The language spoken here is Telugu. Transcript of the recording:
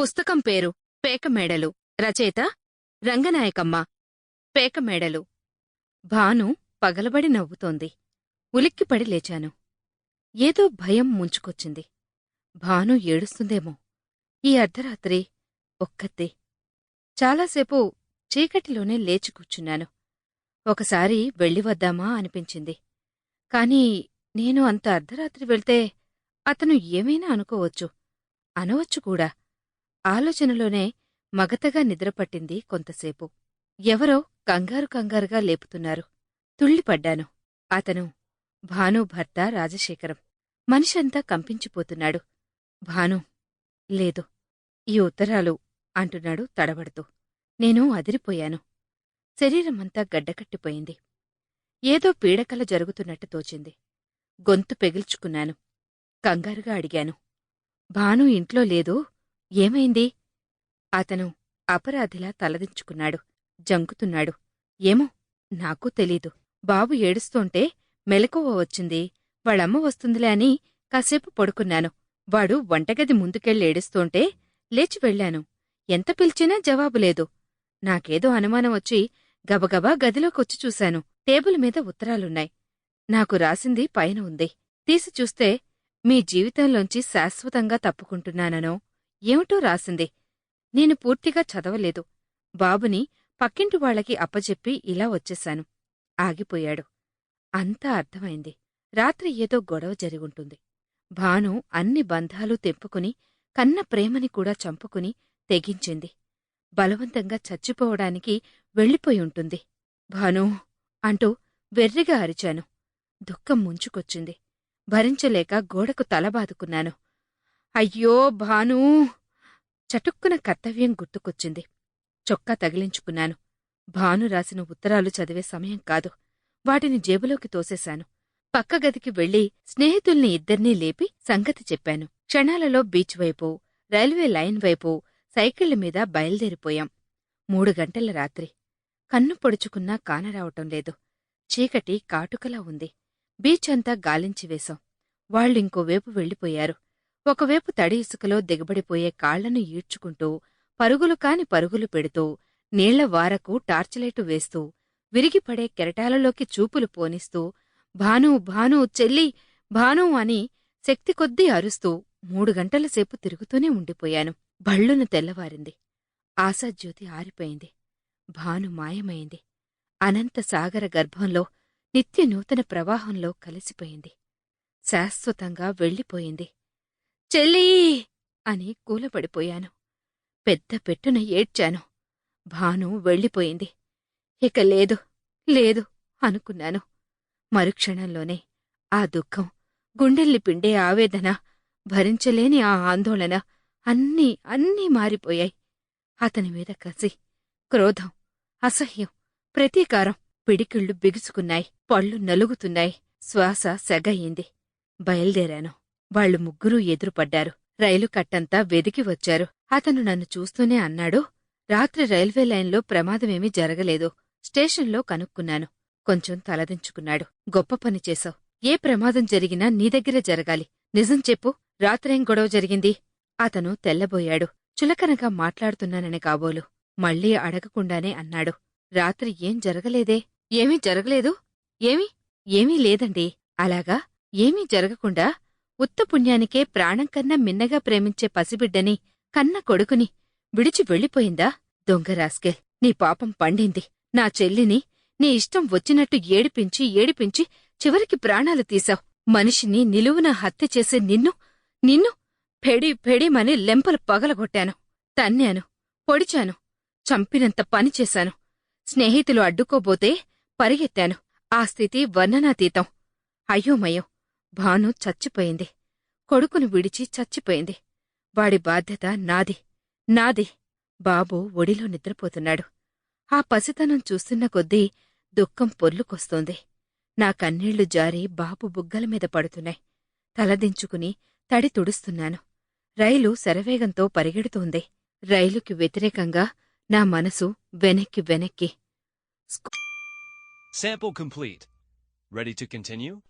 పుస్తకం పేరు పేకమేడలు. రచయిత రంగనాయకమ్మ. పేకమేడలు. భాను పగలబడి నవ్వుతోంది. ఉలిక్కిపడి లేచాను. ఏదో భయం ముంచుకొచ్చింది. భాను ఏడుస్తుందేమో. ఈ అర్ధరాత్రి ఒక్కతే. చాలాసేపు చీకటిలోనే లేచి కూర్చున్నాను. ఒకసారి వెళ్ళి వద్దామా అనిపించింది. కాని నేను అంత అర్ధరాత్రి వెళ్తే అతను ఏమైనా అనుకోవచ్చు. అనవచ్చు కూడా. ఆలోచనలోనే మగతగా నిద్రపట్టింది కొంతసేపు. ఎవరో కంగారు కంగారుగా లేపుతున్నారు. తుళ్ళిపడ్డాను. అతను భాను భర్త రాజశేఖరం. మనిషంతా కంపించిపోతున్నాడు. భాను లేదు ఈ ఉత్తరాలు అంటున్నాడు తడబడుతూ. నేను అదిరిపోయాను. శరీరమంతా గడ్డకట్టిపోయింది. ఏదో పీడకల జరుగుతున్నట్టు తోచింది. గొంతు పెగిల్చుకున్నాను. కంగారుగా అడిగాను. భాను ఇంట్లో లేదు ఏమైంది? అతను అపరాధిలా తలదించుకున్నాడు జంకుతున్నాడు. ఏమో నాకూ తెలీదు. బాబు ఏడుస్తోంటే మెలకువ వచ్చింది. వాళ్ళమ్మ వస్తుందిలే అని కాసేపు పడుకున్నాను. వాడు వంటగది ముందుకెళ్ళేడుస్తోంటే లేచి వెళ్ళాను. ఎంత పిలిచినా జవాబు లేదు. నాకేదో అనుమానం వచ్చి గబగబా గదిలోకొచ్చి చూశాను. టేబుల్ మీద ఉత్తరాలున్నాయి. నాకు రాసింది పైన ఉంది. తీసి చూస్తే మీ జీవితంలోంచి శాశ్వతంగా తప్పుకుంటున్నాననో ఏమిటో రాసింది. నేను పూర్తిగా చదవలేదు. బాబుని పక్కింటి వాళ్ళకి అప్పచెప్పి ఇలా వచ్చేశాను. ఆగిపోయాడు. అంతా అర్థమైంది. రాత్రి ఏదో గొడవ జరిగుంటుంది భాను అన్ని బంధాలు తెంపుకుని కన్న ప్రేమని కూడా చంపుకుని తెగించింది. బలవంతంగా చచ్చిపోవడానికి వెళ్ళిపోయి ఉంటుంది. భాను అంటూ వెర్రిగా అరిచాను. దుఃఖం ముంచుకొచ్చింది. భరించలేక గోడకు తలబాదుకున్నాను. అయ్యో భాను! చటుక్కున కర్తవ్యం గుర్తుకొచ్చింది. చొక్కా తగిలించుకున్నాను. భాను రాసిన ఉత్తరాలు చదివే సమయం కాదు. వాటిని జేబులోకి తోసేశాను. పక్క గదికి వెళ్ళి స్నేహితుల్ని ఇద్దర్నీ లేపి సంగతి చెప్పాను. క్షణాలలో బీచ్ వైపు రైల్వే లైన్ వైపు సైకిళ్ళ మీద బయలుదేరిపోయాం. మూడు గంటల రాత్రి. కన్ను పొడుచుకున్నా కానరావటం లేదు. చీకటి కాటుకలా ఉంది. బీచ్ అంతా గాలించివేశాం వాళ్ళింకోవైపు వెళ్ళిపోయారు ఒకవైపు తడి ఇసుకలో దిగబడిపోయే కాళ్ళను ఈడ్చుకుంటూ పరుగులు కాని పరుగులు పెడుతూ నీళ్ళ వారకు టార్చిలైటు వేస్తూ విరిగిపడే కెరటాలలోకి చూపులు పోనిస్తూ భాను భాను చెల్లి భాను అని శక్తి కొద్దీ అరుస్తూ మూడు గంటల సేపు తిరుగుతూనే ఉండిపోయాను. బళ్ళున తెల్లవారింది. ఆశాజ్యోతి ఆరిపోయింది. భాను మాయమైంది. అనంత సాగర గర్భంలో నిత్య నూతన ప్రవాహంలో కలిసిపోయింది. శాశ్వతంగా వెళ్ళిపోయింది. చెల్లీ! అని కూలపడిపోయాను. పెద్ద పెట్టున ఏడ్చాను. భాను వెళ్ళిపోయింది. ఇక లేదు లేదు అనుకున్నాను. మరుక్షణంలోనే ఆ దుఃఖం గుండెల్ని పిండే ఆవేదన భరించలేని ఆ ఆందోళన అన్నీ అన్నీ మారిపోయాయి. అతని మీద కసి క్రోధం అసహ్యం ప్రతీకారం పిడికిళ్ళు బిగుసుకున్నాయి పళ్ళు నలుగుతున్నాయి. శ్వాస సెగయింది. బయల్దేరాను. వాళ్ళు ముగ్గురూ ఎదురుపడ్డారు. రైలు కట్టంతా వెదికి వచ్చారు. అతను నన్ను చూస్తూనే అన్నాడు. రాత్రి రైల్వే లైన్లో ప్రమాదమేమీ జరగలేదు. స్టేషన్లో కనుక్కున్నాను. కొంచెం తలదించుకున్నాడు. గొప్ప పని చేశావు. ఏ ప్రమాదం జరిగినా నీ దగ్గరే జరగాలి. నిజం చెప్పు. రాత్రేం గొడవ జరిగింది? అతను తెల్లబోయాడు. చులకనగా మాట్లాడుతున్నానని కాబోలు. మళ్ళీ అడగకుండానే అన్నాడు. రాత్రి ఏం జరగలేదే? ఏమీ జరగలేదు? ఏమి? ఏమీ లేదండి. అలాగా? ఏమీ జరగకుండా? ఉత్తపుణ్యానికే ప్రాణంకన్నా మిన్నగా ప్రేమించే పసిబిడ్డని కన్న కొడుకుని విడిచి వెళ్ళిపోయిందా? దొంగ రాస్కెల్ నీ పాపం పండింది. నా చెల్లిని నీ ఇష్టం వచ్చినట్టు ఏడిపించి ఏడిపించి చివరికి ప్రాణాలు తీశావు. మనిషిని నిలువున హత్య చేసే నిన్ను నిన్ను ఫెడి ఫెడిమని లెంపలు పగలగొట్టాను. తన్నాను పొడిచాను చంపినంత పనిచేశాను స్నేహితులు అడ్డుకోబోతే పరిగెత్తాను. ఆ స్థితి వర్ణనాతీతం. అయోమయం. భాను చచ్చిపోయింది. కొడుకును విడిచి చచ్చిపోయింది. వాడి బాధ్యత నాది. నాది. బాబు ఒడిలో నిద్రపోతున్నాడు. ఆ పసితనం చూస్తున్న కొద్దీ దుఃఖం పొర్లుకొస్తోంది. నా కన్నీళ్ళు జారి బాబు బుగ్గల మీద పడుతున్నాయి. తలదించుకుని తడి తుడుస్తున్నాను. రైలు శరవేగంతో పరిగెడుతోంది. రైలుకి వ్యతిరేకంగా నా మనసు వెనక్కి వెనక్కి. Sample complete. Ready to continue?